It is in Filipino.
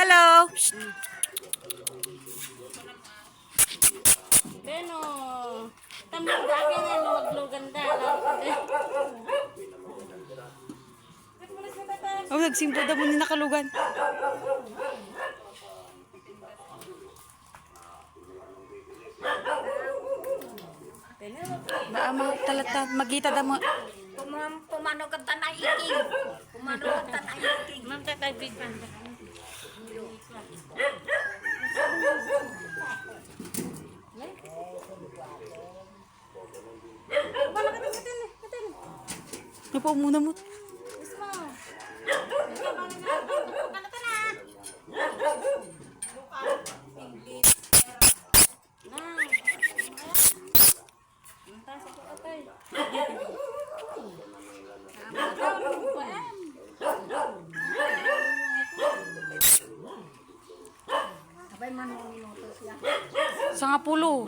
Hello. Beno. Tamang daki na yung magluganda. Oh, nagsimpo daw mo ni nakalugan. Naama talata magita daw mo. Pumam- Pumano ka tanay iking. Pumano ka tanay iking. Ma'am, tatay big man. Wala ka katin, katin. Muna mo. Ma'am. Ano ka na? Na. Ang taas ako, atay. Abay man mo minuto siya. Sa nga pulo.